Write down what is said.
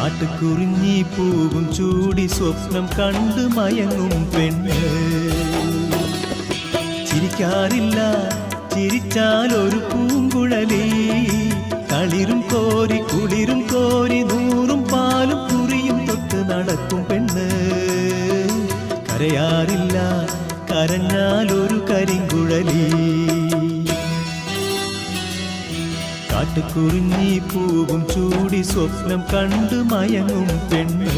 കാട്ടുകുറിഞ്ഞി പൂവും ചൂടി സ്വപ്നം കണ്ടു മയങ്ങും പെണ്ണ്. ചിരിക്കാറില്ല ചിരിച്ചാൽ ഒരു പൂങ്കുഴലി. കളിരും കോരി കുളിരും കോരി നൂറും പാലും കുറിയും തൊട്ട് നടക്കും പെണ്ണ്. കരയാറില്ല കരഞ്ഞാൽ ഒരു കരിങ്കുഴലി. കാട്ടുകുറിഞ്ഞി പൂവും ചൂടി സ്വപ്നം കണ്ടു മയങ്ങും പെണ്ണ്.